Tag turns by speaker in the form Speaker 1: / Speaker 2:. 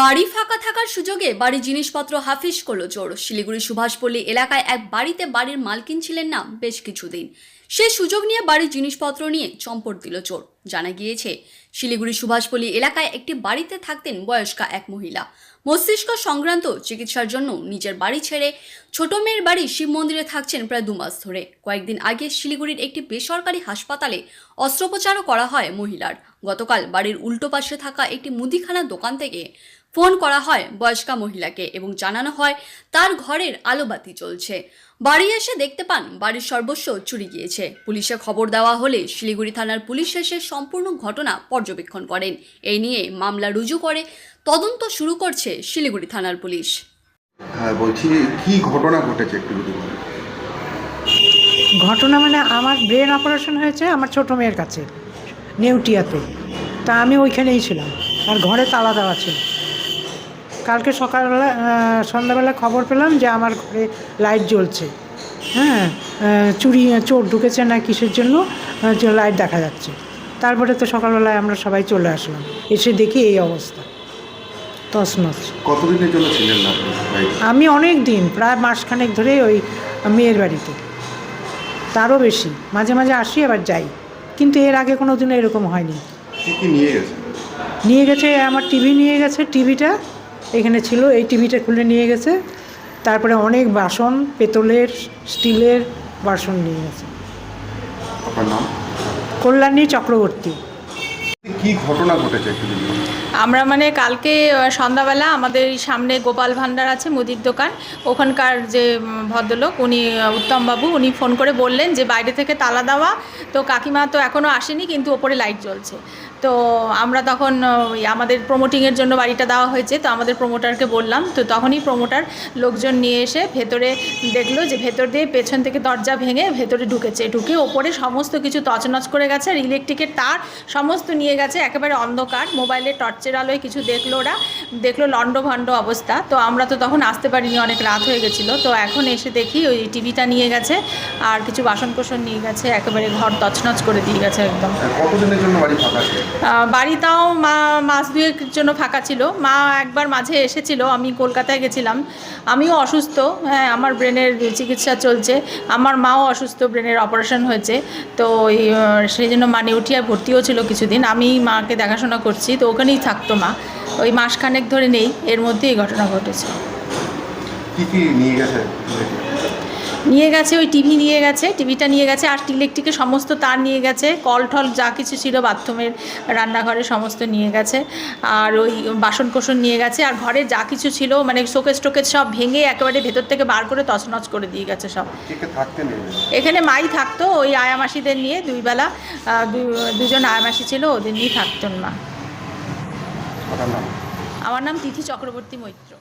Speaker 1: বাড়ি ফাঁকা থাকার সুযোগে বাড়ির জিনিসপত্র হাফিস করল চোর। শিলিগুড়ি সুভাষপল্লী এলাকায় এক বাড়িতে বাড়ির মালকিন ছিলেন না বেশ কিছুদিন। সে সুযোগ নিয়ে বাড়ির জিনিসপত্র নিয়ে চম্পট দিল চোর। জানা গিয়েছে, শিলিগুড়ি সুভাষপল্লী এলাকায় একটি বাড়িতে থাকতেন বয়স্কা এক মহিলা। মস্তিষ্ক সংক্রান্ত চিকিৎসার জন্য নিজের বাড়ি ছেড়ে ছোট মেয়ের বাড়ি শিব মন্দিরে থাকছেন প্রায় দু মাস ধরে। কয়েকদিন আগে শিলিগুড়ির একটি বেসরকারি হাসপাতালে অস্ত্রোপচারও করা হয় মহিলার। গতকাল বাড়ির উল্টো পাশে থাকা একটি মুদিখানা দোকান থেকে ফোন করা হয় বয়স্কা মহিলাকে এবং জানানো হয় তার ঘরের আলোবাতি চলছে বাড়ি এসে দেখতে পান বাড়ির সর্বস্ব চুরি গিয়েছে। পুলিশে খবর দেওয়া হলে শিলিগুড়ি থানার পুলিশ এসে সম্পূর্ণ ঘটনা পর্যবেক্ষণ করেন। এই নিয়ে মামলা রুজু করে তদন্ত শুরু করছে শিলিগুড়ি থানার পুলিশ।
Speaker 2: হ্যাঁ বলছি কি ঘটনা ঘটেছে একটু যদি বলেন।
Speaker 3: ঘটনা মানে আমার ব্রেন অপারেশন হয়েছে আমার ছোট মেয়ের কাছে নেউটিয়াতে। তা আমি ওইখানেই ছিলাম। আর ঘরে তালা দেওয়া ছিল। কালকে সকালবেলা সন্ধ্যাবেলা খবর পেলাম যে আমার ঘরে লাইট জ্বলছে। হ্যাঁ চুরি চোর ঢুকেছে না কিসের জন্য? লাইট দেখা যাচ্ছে। তারপরে তো সকালবেলায় আমরা সবাই চলে আসলাম। এসে দেখি এই অবস্থা। তছনছ।
Speaker 2: কতদিনের জন্য ছিলেন?
Speaker 3: আমি অনেক দিন প্রায় মাসখানেক ধরে ওই মেয়ের বাড়িতে। তারও বেশি। মাঝে মাঝে আসি আবার যাই। কিন্তু এর আগে কোনো দিনও এরকম হয়নি।
Speaker 2: নিয়ে গেছে?
Speaker 3: নিয়ে গেছে আমার টিভি নিয়ে গেছে টিভিটা এখানে ছিল এই টিভিটা খুলে নিয়ে গেছে। তারপরে অনেক বাসন পেতলের স্টিলের বাসন নিয়ে গেছে। কল্যাণী চক্রবর্তী।
Speaker 2: কি ঘটনা ঘটেছে?
Speaker 4: আমরা মানে কালকে সন্ধ্যাবেলা আমাদের সামনে গোপাল ভান্ডার আছে মুদির দোকান। ওখানকার যে ভদ্রলোক, উনি উত্তমবাবু, উনি ফোন করে বললেন যে বাইরে থেকে তালা দেওয়া। তো কাকিমা তো এখনও আসেনি, কিন্তু ওপরে লাইট জ্বলছে। তো আমরা তখন আমাদের প্রমোটিংয়ের জন্য বাড়িটা দেওয়া হয়েছে, তো আমাদের প্রমোটারকে বললাম। তো তখনই প্রমোটার লোকজন নিয়ে এসে ভেতরে দেখল যে ভেতর দিয়ে পেছন থেকে দরজা ভেঙে ভেতরে ঢুকেছে। ঢুকে ওপরে সমস্ত কিছু তছনছ করে গেছে, আর ইলেকট্রিকের তার সমস্ত নিয়ে গেছে, একেবারে অন্ধকার, মোবাইলের টর্চের আলোয় কিছু দেখল ওরা দেখল লণ্ডভণ্ড অবস্থা। তো আমরা তো তখন আসতে পারিনি অনেক রাত হয়ে গেছিল। তো এখন এসে দেখি ওই টিভিটা নিয়ে গেছে আর কিছু বাসনকোসন নিয়ে গেছে একেবারে ঘর তছনছ করে দিয়ে গেছে একদম।
Speaker 2: বাড়ি
Speaker 4: বাড়িটাও মা মাস দুয়েক জন্য ফাঁকা ছিল। মা একবার মাঝে এসেছিল আমি কলকাতায় গেছিলাম। আমিও অসুস্থ হ্যাঁ আমার ব্রেনের চিকিৎসা চলছে। আমার মাও অসুস্থ ব্রেনের অপারেশন হয়েছে। তো ওই সেই জন্য মা নেউটিয়ায় ভর্তিও ছিল কিছুদিন। আমি মাকে দেখাশোনা করছি তো ওখানেই থাকতো মা। ওই মাসখানেক ধরে নেই এর মধ্যে এই ঘটনা ঘটেছে।
Speaker 2: নিয়ে গেছে?
Speaker 4: ওই টিভি নিয়ে গেছে টিভিটা নিয়ে গেছে আর ইলেকট্রিকের সমস্ত তার নিয়ে গেছে কল টল যা কিছু ছিল বাথরুমের রান্নাঘরে সমস্ত নিয়ে গেছে আর ওই বাসন কোসন নিয়ে গেছে আর ঘরে যা কিছু ছিল মানে শোকেস টোকেস সব ভেঙে একেবারে ভেতর থেকে বার করে তছনছ করে দিয়ে গেছে সব। এখানে? মাই থাকতো ওই আয়ামাসিদের নিয়ে দুইবেলা দুজন আয়ামাসি ছিল ওদের নিয়ে থাকতেন মা। আমার নাম। তিথি চক্রবর্তী মৈত্র।